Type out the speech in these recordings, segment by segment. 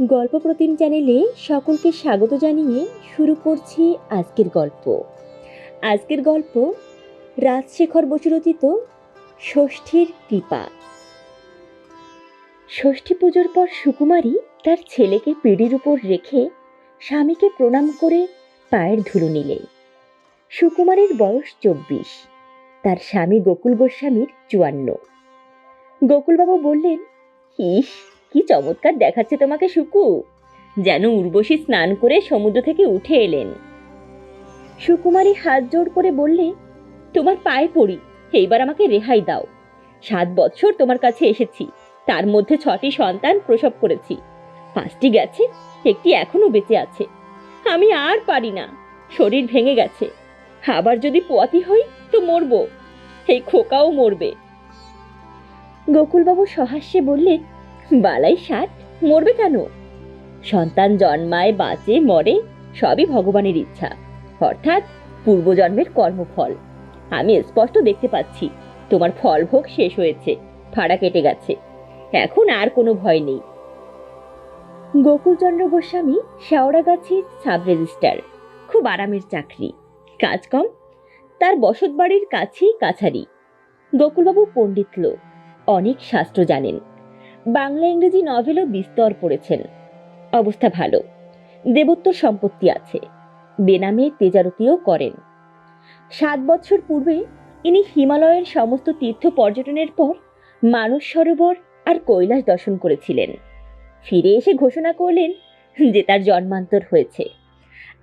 গল্প প্রতিম চ্যানেলে সকলকে স্বাগত জানিয়ে শুরু করছি আজকের গল্প। আজকের গল্প রাজশেখর বসু রচিত ষষ্ঠীর কৃপা। ষষ্ঠী পুজোর পর সুকুমারী তার ছেলেকে পিড়ির উপর রেখে স্বামীকে প্রণাম করে পায়ের ধুলো নিলে সুকুমারীর বয়স চব্বিশ, তার স্বামী গোকুল গোস্বামীর চুয়ান্ন। গোকুলবাবু বললেন, ইস কি চমৎকার দেখাচ্ছে তোমাকে সুকু যেন উর্বশী স্নান করে সমুদ্র থেকে উঠে এলেন। সুকুমারী হাত জোড় করে বললে, তোমার পায়ে পড়ি, এইবার আমাকে রেহাই দাও। সাত বছর তোমার কাছে এসেছি, তার মধ্যে ছটি সন্তান প্রসব করেছি। পাঁচটি গেছে, একটি এখনও বেঁচে আছে। আমি আর পারি না, শরীর ভেঙে গেছে। আবার যদি পোয়াতি হই, তো মরবো। এই খোকাও মরবে। গোকুলবাবু সহাস্যে বললেন বালাই ষাট, মরবে কেন? সন্তান জন্মায়, বাঁচে, মরে, সবই ভগবানের ইচ্ছা। অর্থাৎ পূর্বজন্মের কর্মফল। আমি স্পষ্ট দেখতে পাচ্ছি, তোমার ফল ভোগ শেষ হয়েছে, ভাড়া কেটে গেছে। এখন আর কোনো ভয় নেই। গোকুলচন্দ্র গোস্বামী শেওড়াগাছির সাব রেজিস্টার, খুব আরামের চাকরি। কাজ কম, তার বসত বাড়ির কাছেই কাছারি। গোকুলবাবু পণ্ডিত লোক, অনেক শাস্ত্র জানেন। বাংলা ইংরেজি নভেলও বিস্তর পড়েছেন। অবস্থা ভালো। দেবোত্তর সম্পত্তি আছে। বেনামে তেজারতিও করেন। সাত বছর পূর্বে ইনি হিমালয়ের সমস্ত তীর্থ পর্যটনের পর মানস সরোবর আর কৈলাস দর্শন করেছিলেন। ফিরে এসে ঘোষণা করলেন যে তার জন্মান্তর হয়েছে।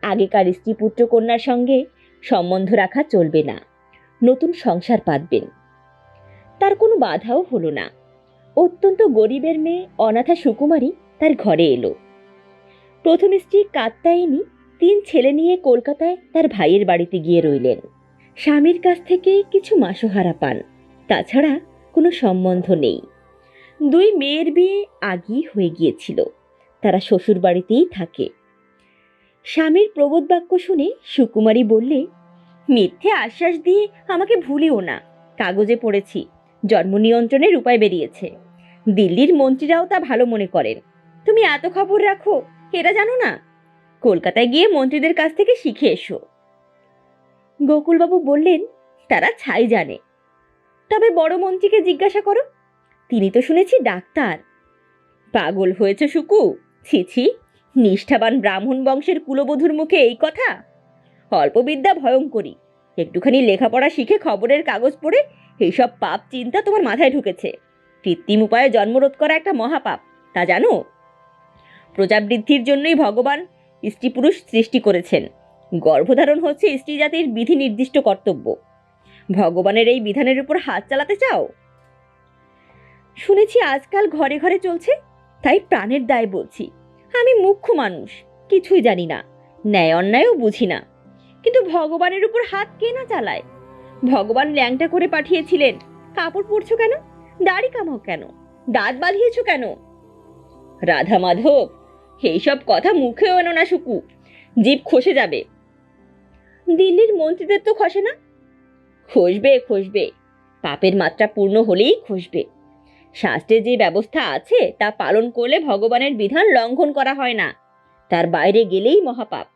আগেকার স্ত্রী পুত্র কন্যার সঙ্গে সম্বন্ধ রাখা চলবে না। নতুন সংসার পাতবেন। তার কোনো বাধাও হলো না। অত্যন্ত গরিবের মেয়ে অনাথা সুকুমারী তার ঘরে এলো। প্রথম স্ত্রী কাত্তায়নী তিন ছেলে নিয়ে কলকাতায় তার ভাইয়ের বাড়িতে গিয়ে রইলেন। স্বামীর কাছ থেকে কিছু মাসোহারা পান। তাছাড়া কোনো সম্বন্ধ নেই। দুই মেয়ের বিয়ে আগেই হয়ে গিয়েছিল। তারা শ্বশুর বাড়িতেই থাকে। স্বামীর প্রবোধ বাক্য শুনে সুকুমারী বললে, মিথ্যে আশ্বাস দিয়ে আমাকে ভুলিও না। কাগজে পড়েছি। জন্ম নিয়ন্ত্রণের উপায় বেরিয়েছে। দিল্লির মন্ত্রীরাও তা ভালো মনে করেন। তুমি এত খবর রাখো, এরা জানো না? কলকাতায় গিয়ে মন্ত্রীদের কাছ থেকে শিখে এসো। গোকুলবাবু বললেন, তারা ছাই জানে। তবে বড় মন্ত্রীকে জিজ্ঞাসা করো, তিনি তো শুনেছি ডাক্তার। পাগল হয়েছে সুকু ছি ছি, নিষ্ঠাবান ব্রাহ্মণ বংশের কুলবধূর মুখে এই কথা? অল্পবিদ্যা ভয়ঙ্করী, একটুখানি লেখাপড়া শিখে খবরের কাগজ পড়ে এইসব পাপ চিন্তা তোমার মাথায় ঢুকেছে। কৃত্রিম উপায়ে জন্মরোধ করা একটা মহাপাপ, তা জানো? প্রজাবৃদ্ধির জন্যই ভগবান স্ত্রী পুরুষ সৃষ্টি করেছেন। গর্ভধারণ হচ্ছে স্ত্রী জাতির বিধি নির্দিষ্ট কর্তব্য। ভগবানের এই বিধানের উপর হাত চালাতে চাও? শুনেছি আজকাল ঘরে ঘরে চলছে, তাই প্রাণের দায় বলছি। আমি মুখ্য মানুষ, কিছুই জানি না, ন্যায় অন্যায়ও বুঝি না। কিন্তু ভগবানের উপর হাত কে না চালায়? ভগবান ল্যাংটা করে পাঠিয়েছিলেন। কাপড় পরছো কেন? দাড়ি কামাও কেন? দাঁত বাঁধিয়েছো কেন? রাধা মাধব, এইসব কথা মুখে এনো না শুকু। জীব খসে যাবে। দিল্লির মন্ত্রীদের তো খসে না? খসবে খসবে। পাপের মাত্রা পূর্ণ হলেই খসবে। শাস্ত্রে যে ব্যবস্থা আছে, তা পালন করলে ভগবানের বিধান লঙ্ঘন করা হয় না। তার বাইরে গেলেই মহাপাপ।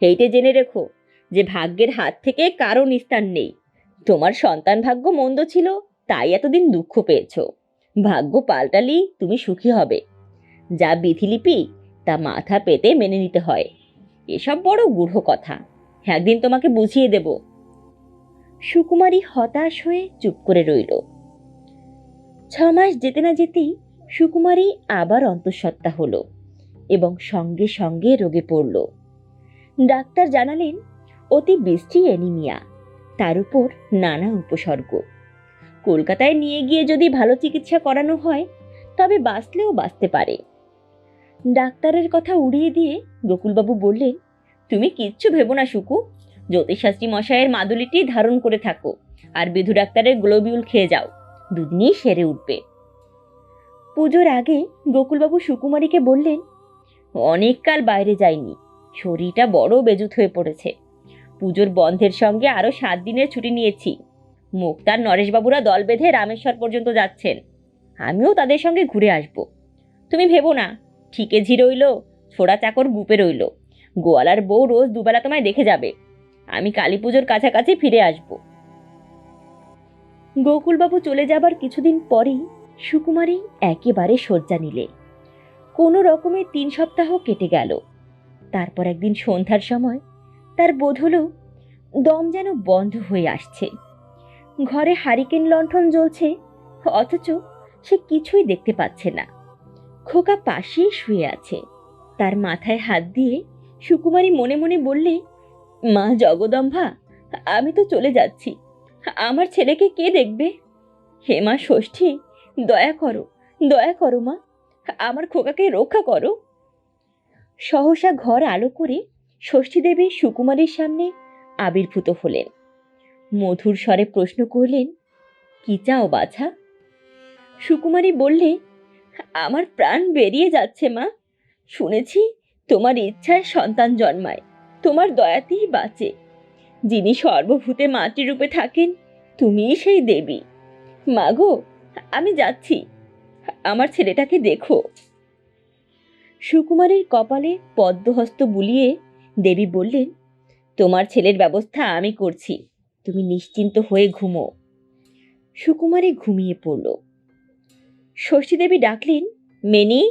এইটে জেনে রেখো যে ভাগ্যের হাত থেকে কারও নিস্তার নেই। তোমার সন্তান ভাগ্য মন্দ ছিল, তাই এতদিন দুঃখ পেয়েছ। ভাগ্য পাল্টালি তুমি সুখী হবে। যা বিধিলিপি, তা মাথা পেতে মেনে নিতে হয়। এসব বড় গূঢ় কথা। একদিন তোমাকে বুঝিয়ে দেব। সুকুমারী হতাশ হয়ে চুপ করে রইল। ছ মাস যেতে না যেতেই সুকুমারী আবার অন্তঃসত্ত্বা হলো এবং সঙ্গে সঙ্গে রোগে পড়ল। ডাক্তার জানালেন, অতি বৃষ্টি অ্যানিমিয়া তার উপর নানা উপসর্গ। কলকাতায় নিয়ে গিয়ে যদি ভালো চিকিৎসা করানো হয়, তবে বাঁচলেও বাঁচতে পারে। ডাক্তারের কথা উড়িয়ে দিয়ে গোকুলবাবু বললেন, তুমি কিচ্ছু ভেবো না সুকু। জ্যোতিষশাস্ত্রী মশাইয়ের মাদুলিটি ধারণ করে থাকো, আর বিধু ডাক্তারের গ্লোবিউল খেয়ে যাও। দুদিনই সেরে উঠবে। পুজোর আগে গোকুলবাবু সুকুমারীকে বললেন, অনেককাল বাইরে যায়নি শরীরটা বড় বেজুত হয়ে পড়েছে। পুজোর বন্ধের সঙ্গে আরও সাত দিনের ছুটি নিয়েছি। মুক্তার নরেশবাবুরা দল বেঁধে রামেশ্বর পর্যন্ত যাচ্ছেন। আমিও তাদের সঙ্গে ঘুরে আসব। তুমি ভেবো না, ঠিকে ঝি রইল, ছোড়া চাকর গুপে রইল। গোয়ালার বউ রোজ দুবেলা তোমায় দেখে যাবে। আমি কালী পুজোর কাছাকাছি ফিরে আসব। গোকুলবাবু চলে যাবার কিছুদিন পরেই সুকুমারী একেবারে শয্যা নিলে। কোনো রকমে তিন সপ্তাহ কেটে গেল। তারপর একদিন সন্ধ্যার সময় তার বোধ হলো দম যেন বন্ধ হয়ে আসছে। ঘরে হারিকেন লণ্ঠন জ্বলছে, অথচ সে কিছুই দেখতে পাচ্ছে না। খোকা পাশেই শুয়ে আছে। তার মাথায় হাত দিয়ে সুকুমারী মনে মনে বললে, মা জগদম্ভা আমি তো চলে যাচ্ছি। আমার ছেলেকে কে দেখবে? হে মা ষষ্ঠী, দয়া করো দয়া করো মা। আমার খোকাকে রক্ষা করো। সহসা ঘর আলো করে ষষ্ঠী দেবী সুকুমারীর সামনে আবির্ভূত হলেন। মধুর স্বরে প্রশ্ন করলেন, কি চাও বাছা? সুকুমারী বললে, আমার প্রাণ বেরিয়ে যাচ্ছে, মা। শুনেছি তোমার ইচ্ছায় সন্তান জন্মায়, তোমার দয়াতেই বাঁচে। যিনি সর্বভূতে মাতৃরূপে থাকেন, তুমিই সেই দেবী। মাগো আমি যাচ্ছি। আমার ছেলেটাকে দেখো। সুকুমারের কপালে পদ্মহস্ত বুলিয়ে দেবী বললেন, তোমার ছেলের ব্যবস্থা আমি করছি। তুমি নিশ্চিন্ত হয়ে ঘুমো সুকুমারী ঘুমিয়ে পড়ল। ষষ্ঠীদেবী ডাকলেন, মেনি?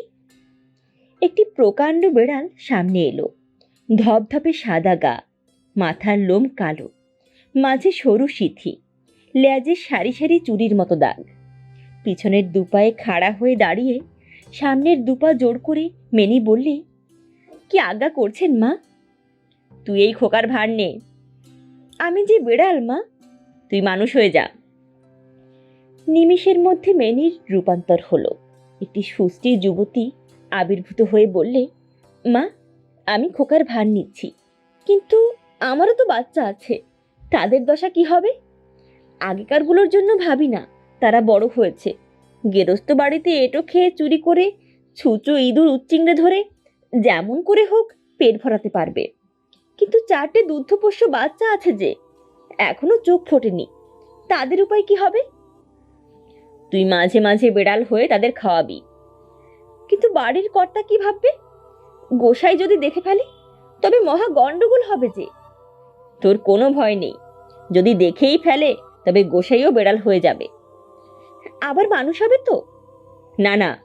একটি প্রকাণ্ড বেড়াল সামনে এলো। ধপধপে সাদা গা, মাথার লোম কালো, মাঝে সরু সিথি, লেজে সারি সারি চুরির মতো দাগ। পিছনের দুপায়ে খাড়া হয়ে দাঁড়িয়ে সামনের দুপা জোর করে মেনি বললে, কি আজ্ঞা করছেন মা? তুই এই খোকার ভার নে। আমি যে বেড়াল, মা। তুই মানুষ হয়ে যা। নিমিষের মধ্যে মেনির রূপান্তর হলো। একটি সুস্থির যুবতী আবির্ভূত হয়ে বললে, মা, আমি খোকার ভার নিচ্ছি। কিন্তু আমারও তো বাচ্চা আছে। তাদের দশা কি হবে? আগেকারগুলোর জন্য ভাবি না, তারা বড় হয়েছে। গেরস্ত বাড়িতে এটো খেয়ে চুরি করে ছুঁচো ইঁদুর উচ্চিংড়ে ধরে যেমন করে হোক পেট ভরাতে পারবে। কিন্তু চারটে দুগ্ধপোষ্য বাচ্চা আছে যে, এখনও চোখ ফোটেনি। তাদের উপায় কি হবে? তুই মাঝে মাঝে বেড়াল হয়ে তাদের খাওয়াবি। কিন্তু বাড়ির কর্তা কি ভাববে? গোসাই যদি দেখে ফেলে, তবে মহা গন্ডগোল হবে যে। তোর কোনো ভয় নেই। যদি দেখেই ফেলে, তবে গোসাইও বেড়াল হয়ে যাবে। আবার মানুষ হবে তো? না না,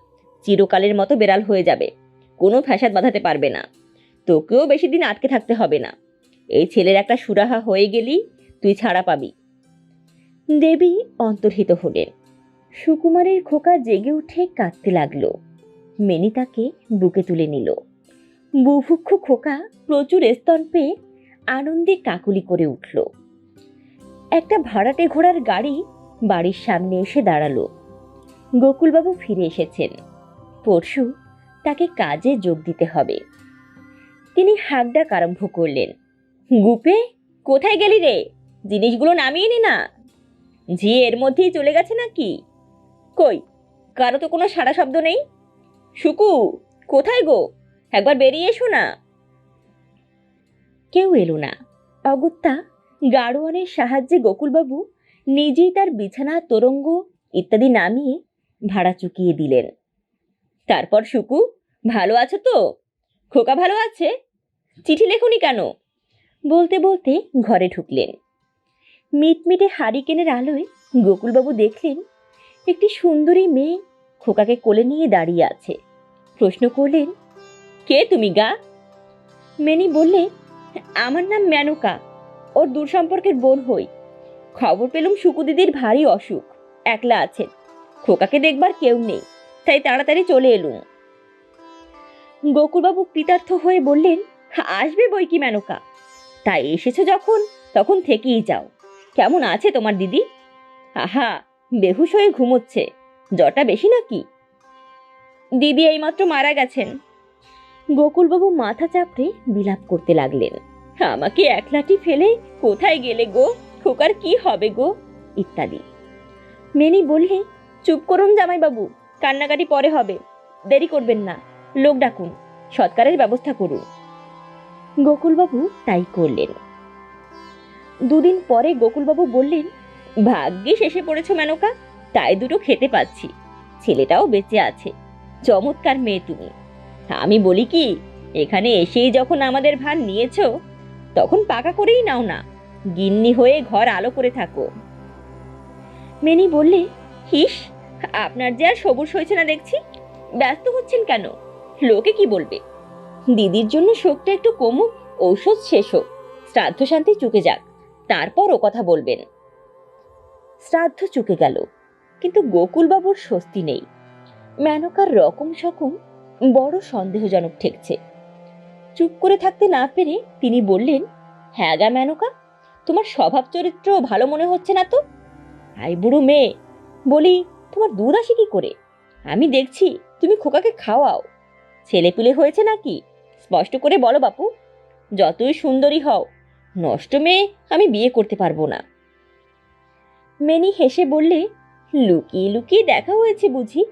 চিরকালের মতো বেড়াল হয়ে যাবে। কোনো ফ্যাসাদ বাঁধাতে পারবে না। তোকেও বেশি দিন আটকে থাকতে হবে না। এই ছেলের একটা সুরাহা হয়ে গেলি তুই ছাড়া পাবি। দেবী অন্তর্হিত হলেন। সুকুমারের খোকা জেগে উঠে কাঁদতে লাগল। মেনি তাকে বুকে তুলে নিল। বুভুক্ষ খোকা প্রচুর স্তন পেয়ে আনন্দে কাকুলি করে উঠল। একটা ভাড়াটে ঘোড়ার গাড়ি বাড়ির সামনে এসে দাঁড়াল। গোকুলবাবু ফিরে এসেছেন। পরশু তাকে কাজে যোগ দিতে হবে। তিনি হাঁক ডাক আরম্ভ করলেন, গুপে, কোথায় গেলি রে? জিনিসগুলো নামিয়ে নি না। ঝি এর মধ্যেই চলে গেছে নাকি? কই, কারও তো কোনো সারা শব্দ নেই? শুকু, কোথায় গো? একবার বেরিয়ে এসো না। কেউ এলো না। অগত্যা গাড়োয়ানের সাহায্যে গোকুলবাবু নিজেই তার বিছানা, তোরঙ্গ ইত্যাদি নামিয়ে ভাড়া চুকিয়ে দিলেন। তারপর শুকু, ভালো আছো তো? খোকা ভালো আছে? চিঠি লেখুনি কেন? বলতে বলতে ঘরে ঢুকলেন। মিটমিটে হারিকেনের আলোয় গোকুলবাবু দেখলেন একটি সুন্দরী মেয়ে খোকাকে কোলে নিয়ে দাঁড়িয়ে আছে। প্রশ্ন করলেন, কে তুমি গা? মেনি বললে, আমার নাম মেনকা ওর দূর সম্পর্কের বোন হই। খবর পেলুম সুকু দিদির ভারী অসুখ, একলা আছেন। খোকাকে দেখবার কেউ নেই, তাই তাড়াতাড়ি চলে এলুম। গোকুলবাবু কৃতার্থ হয়ে বললেন, আসবে বই কি মেনকা? তাই এসেছ যখন, তখন থেকেই যাও। কেমন আছে তোমার দিদি? আহা, বেহুশ হয়ে ঘুমোচ্ছে। জ্বরটা বেশি নাকি? দিদি এইমাত্র মারা গেছেন। গোকুলবাবু মাথা চাপড়ে বিলাপ করতে লাগলেন। আমাকে একলাটি ফেলে কোথায় গেলে গো? খোকার কি হবে গো? ইত্যাদি। মেনি বললে, চুপ করুন জামাইবাবু, কান্নাকাটি পরে হবে। দেরি করবেন না। লোক ডাকুন, সৎকারের ব্যবস্থা করুন। গোকুলবাবু তাই করলেন। দুদিন পরে গোকুলবাবু বললেন ভাগ্যিস এসে পড়েছ মেনকা, তাই দুটো খেতে পাচ্ছি। ছেলেটাও বেঁচে আছে, চমৎকার মেয়ে তুমি। আমি বলি কি, এখানে এসেই যখন আমাদের ভার নিয়েছো, তখন পাকা করেই নাও না, গিন্নি হয়ে ঘর আলো করে থাকো। মেনি বললে হিস আপনার যে আর সবুজ হয়েছে না দেখছি, ব্যস্ত হচ্ছেন কেন? লোকে কি বলবে? দিদির জন্য শোকটা একটু কমুক, ঔষধ শেষ হোক, শ্রাদ্ধ শান্তি চুকে যাক, তারপর ও কথা বলবেন। শ্রাদ্ধ চুকে গেল, কিন্তু গোকুলবাবুর স্বস্তি নেই। মেনকার রকম সকম বড় সন্দেহজনক ঠেকছে। চুপ করে থাকতে না পেরে তিনি বললেন হ্যাঁ গা মেনকা, তোমার স্বভাব চরিত্র ভালো মনে হচ্ছে না তো? আই বুড়ো মেয়ে, বলি তোমার দুধ আসে কি করে? আমি দেখছি তুমি খোকাকে খাওয়াও। ছেলেপিলে হয়েছে নাকি? স্পষ্ট করে বলো বাপু। যতই সুন্দরী হও, নষ্ট মেয়ে আমি বিয়ে করতে পারব না। মেনি হেসে বললে, লুকিয়ে লুকিয়ে দেখা হয়েছে বুঝি।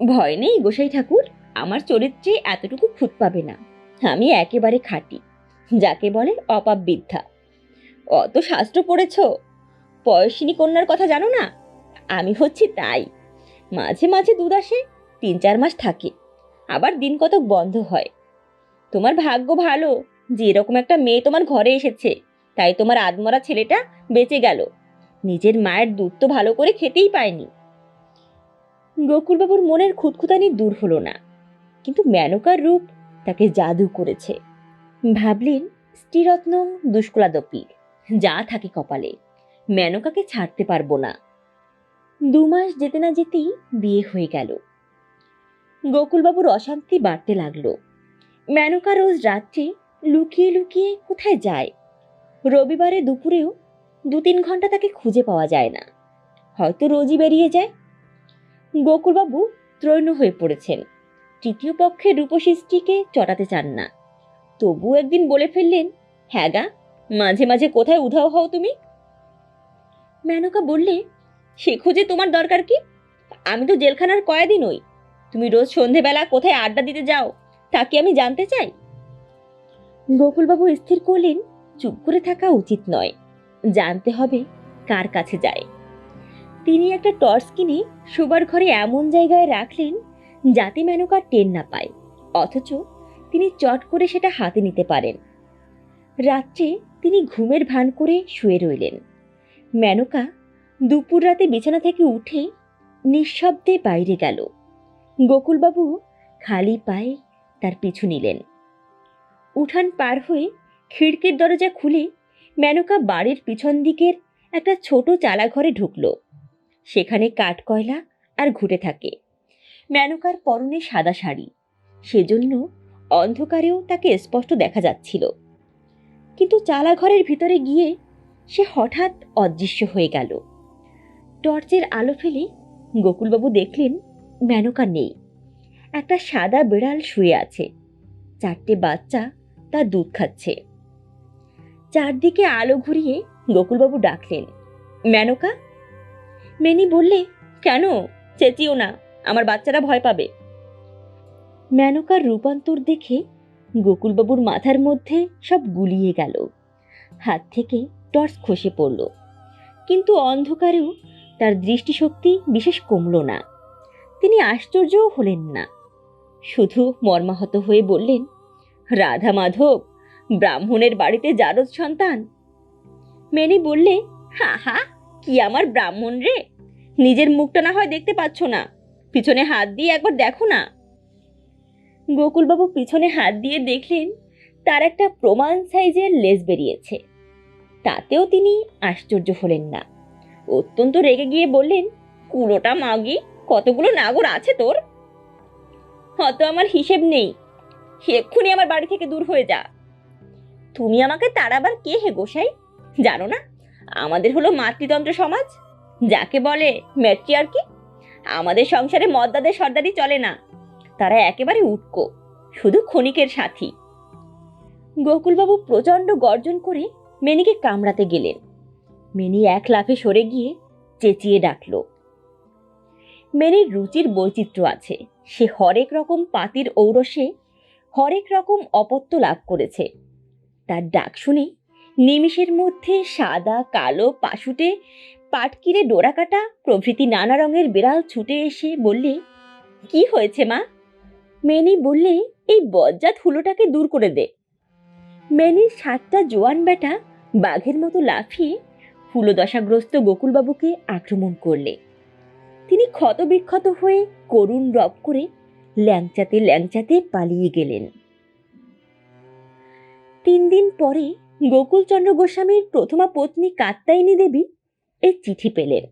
ভয় নেই গোসাই ঠাকুর, আমার চরিত্রে এতটুকু খুঁত পাবে না। আমি একেবারে খাঁটি, যাকে বলে অপাপ বিদ্যা অত শাস্ত্র পড়েছ? পয়সিনী কন্যার কথা জানো না? আমি হচ্ছি তাই। মাঝে মাঝে দুধ আসে, তিন চার মাস থাকে। আবার দিন কতক বন্ধ হয়। তোমার ভাগ্য ভালো যে এরকম একটা মেয়ে তোমার ঘরে এসেছে, তাই তোমার আদমরা ছেলেটা বেঁচে গেল। নিজের মায়ের দুধ তো ভালো করে খেতেই পায়নি। গোকুলবাবুর মনের খুঁতখুতানি দূর হলো না, কিন্তু মেনকার রূপ তাকে জাদু করেছে। ভাবলেন, স্ত্রীরত্ন দুষ্কলাদপি যা থাকে কপালে, মেনকাকে ছাড়তে পারব না। দু মাস যেতে না যেতেই বিয়ে হয়ে গেল। গোকুলবাবুর অশান্তি বাড়তে লাগল। মেনকা রোজ রাত্রে লুকিয়ে লুকিয়ে কোথায় যায়? রবিবারে দুপুরেও দু তিন ঘণ্টা তাকে খুঁজে পাওয়া যায় না। হয়তো রোজই বেরিয়ে যায়। গোকুলবাবু ত্রৈণ হয়ে পড়েছেন। তৃতীয় পক্ষের রূপসী স্ত্রীকে চটাতে চান না। তবু একদিন বলে ফেললেন হ্যাঁ মাঝে মাঝে কোথায় উধাও হও তুমি? মেনকা বললে, সে খুঁজে তোমার দরকার কি? আমি তো জেলখানার কয়েদি নই। তুমি রোজ সন্ধেবেলা কোথায় আড্ডা দিতে যাও? তা কি আমি জানতে চাই? গোকুলবাবু স্থির করলেন, চুপ করে থাকা উচিত নয়। জানতে হবে কার কাছে যায়। তিনি একটা টর্চ কিনে শোবার ঘরে এমন জায়গায় রাখলেন যাতে মেনকা টেন না পায়। অথচ তিনি চট করে সেটা হাতে নিতে পারেন। রাত্রে তিনি ঘুমের ভান করে শুয়ে রইলেন। মেনকা দুপুর রাতে বিছানা থেকে উঠে নিঃশব্দে বাইরে গেল। গোকুলবাবু খালি পায়ে তার পিছু নিলেন। উঠান পার হয়ে খিড়কির দরজা খুলে মেনকা বাড়ির পিছন দিকের একটা ছোট চালা ঘরে ঢুকলো। সেখানে কাঠ কয়লা আর ঘুটে থাকে। মেনকার পরনে সাদা শাড়ি। সেজন্য অন্ধকারেও তাকে স্পষ্ট দেখা যাচ্ছিল। কিন্তু চালা ঘরের ভিতরে গিয়ে সে হঠাৎ অদৃশ্য হয়ে গেল। টর্চের আলো ফেলে গোকুলবাবু দেখলেন মেনকা নেই। একটা সাদা বিড়াল শুয়ে আছে। চারটে বাচ্চা তার দুধ খাচ্ছে। চারদিকে আলো ঘুরিয়ে গোকুলবাবু ডাকলেন, মেনকা? মেনি বললে, কেন? চেঁচিও না, আমার বাচ্চারা ভয় পাবে। মেনকার রূপান্তর দেখে গোকুলবাবুর মাথার মধ্যে সব গুলিয়ে গেল। হাত থেকে টর্চ খসে পড়ল। কিন্তু অন্ধকারেও তার দৃষ্টিশক্তি বিশেষ কমল না। তিনি আশ্চর্যও হলেন না। শুধু মর্মাহত হয়ে বললেন, রাধা মাধব, ব্রাহ্মণের বাড়িতে জারদ সন্তান? মেনি বললে, হা হা, কি আমার ব্রাহ্মণ রে? নিজের মুখটা না হয় দেখতে পাচ্ছ না। পিছনে হাত দিয়ে একবার দেখো না। গোকুলবাবু পিছনে হাত দিয়ে দেখলেন, তার একটা প্রমাণ সাইজের লেজ বেরিয়েছে। তাতেও তিনি আশ্চর্য হলেন না। অত্যন্ত রেগে গিয়ে বললেন, কুলোটা মাগি কতগুলো নাগর আছে তোর? হয়তো আমার হিসেব নেই। এক্ষুনি আমার বাড়ি থেকে দূর হয়ে যা। তুমি আমাকে তাড়াবার কে হে গোসাই জানো না, আমাদের হলো মাতৃতন্ত্র সমাজ। যাকে বলে ম্যাট্রিয়ার্কি, আমাদের সংসারে মদ্দাদের সর্দারি চলে না। তারা একেবারে উটকো, শুধু ক্ষণিকের সাথী। গোকুলবাবু প্রচণ্ড গর্জন করে মেনিকে কামড়াতে গেলেন। মেনি এক লাফে সরে গিয়ে চেঁচিয়ে ডাকল। মেনির রুচির বৈচিত্র্য আছে। সে হরেক রকম পাতির ঔরসে হরেক রকম অপত্য লাভ করেছে। তার ডাক শুনে নিমিষের মধ্যে সাদা, কালো পাশুটে পাটকিরে ডোরাকাটা প্রভৃতি নানা রঙের বিড়াল ছুটে এসে বললে, কি হয়েছে মা? মেনি বললে, এই বজ্জাত হুলোটাকে দূর করে দে। মেনির সাতটা জোয়ান বেটা বাঘের মতো লাফিয়ে হুলোদশাগ্রস্ত গোকুলবাবুকে আক্রমণ করলে। তিনি ক্ষতবিক্ষত হয়ে করুণ রব করে ল্যাংচাতে ল্যাংচাতে পালিয়ে গেলেন। তিন দিন পরে গোকুলচন্দ্র গোস্বামীর প্রথমা পত্নী কাত্তায়নী দেবী এই চিঠি পেলেন।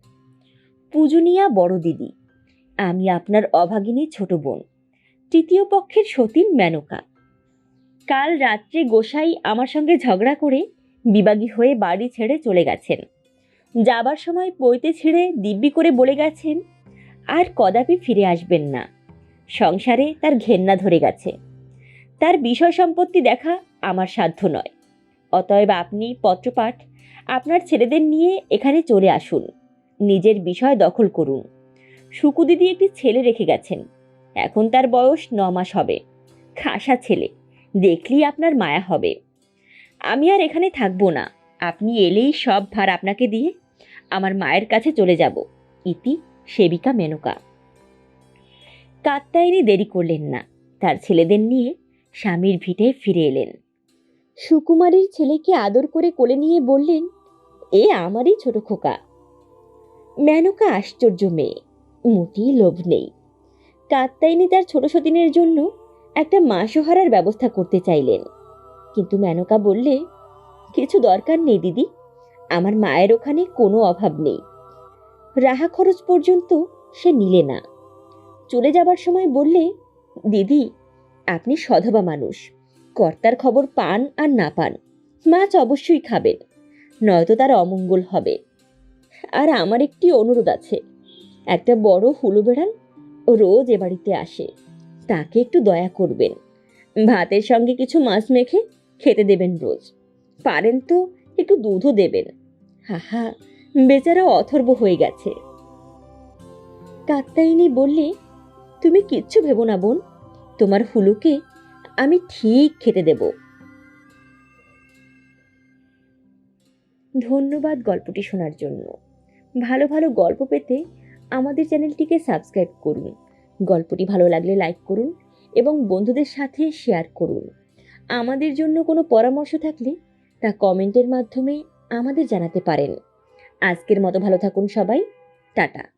পূজনীয়া বড় দিদি আমি আপনার অভাগিনী ছোট বোন, তৃতীয় পক্ষের সতীন মেনকা। কাল রাত্রে গোসাই আমার সঙ্গে ঝগড়া করে বিবাগী হয়ে বাড়ি ছেড়ে চলে গেছেন। যাবার সময় পইতে ছিঁড়ে দিব্যি করে বলে গেছেন, আর কদাপি ফিরে আসবেন না। সংসারে তার ঘেন্না ধরে গেছে। তার বিষয় সম্পত্তি দেখা আমার সাধ্য নয়। অতএব আপনি পত্রপাঠ আপনার ছেলেদের নিয়ে এখানে চলে আসুন। নিজের বিষয় দখল করুন। সুকু দিদি একটি ছেলে রেখে গেছেন। এখন তার বয়স ন মাস হবে। খাসা ছেলে। দেখলেই আপনার মায়া হবে। আমি আর এখানে থাকব না। আপনি এলেই সব ভার আপনাকে দিয়ে আমার মায়ের কাছে চলে যাব। ইতি সেবিকা মেনকা। কাত্তায়নি দেরি করলেন না। তার ছেলেদের নিয়ে স্বামীর ভিটে ফিরে এলেন। সুকুমারীর ছেলেকে আদর করে কোলে নিয়ে বললেন, এ আমারই ছোট খোকা। মেনকা আশ্চর্য মেয়ে মোটেই লোভ নেই। কাত্তায়নি তার ছোট সতীনের জন্য একটা মাসোহারার ব্যবস্থা করতে চাইলেন। কিন্তু মেনকা বললে, কিছু দরকার নেই দিদি আমার মায়ের ওখানে কোনো অভাব নেই। রাহা খরচ পর্যন্ত সে নিলে না। চলে যাবার সময় বললে, দিদি, আপনি সধবা মানুষ। কর্তার খবর পান আর না পান। মাছ অবশ্যই খাবেন, নয়তো তার অমঙ্গল হবে। আর আমার একটি অনুরোধ আছে। একটা বড় হুলো বেড়াল রোজ এ বাড়িতে আসে। তাকে একটু দয়া করবেন। ভাতের সঙ্গে কিছু মাছ মেখে খেতে দেবেন রোজ। পারেন তো একটু দুধও দেবেন। হাহা, বেচারা অথর্ব হয়ে গেছে। কাত্তায়নী বললে, তুমি কিচ্ছু ভেবো না বোন, তোমার হুলুকে আমি ঠিক খেতে দেব। ধন্যবাদ গল্পটি শোনার জন্য। ভালো ভালো গল্প পেতে আমাদের চ্যানেলটিকে সাবস্ক্রাইব করুন। গল্পটি ভালো লাগলে লাইক করুন এবং বন্ধুদের সাথে শেয়ার করুন। আমাদের জন্য কোনো পরামর্শ থাকলে তা কমেন্টের মাধ্যমে আমাদের জানাতে পারেন। আজকের মতো ভালো থাকুন সবাই। টাটা।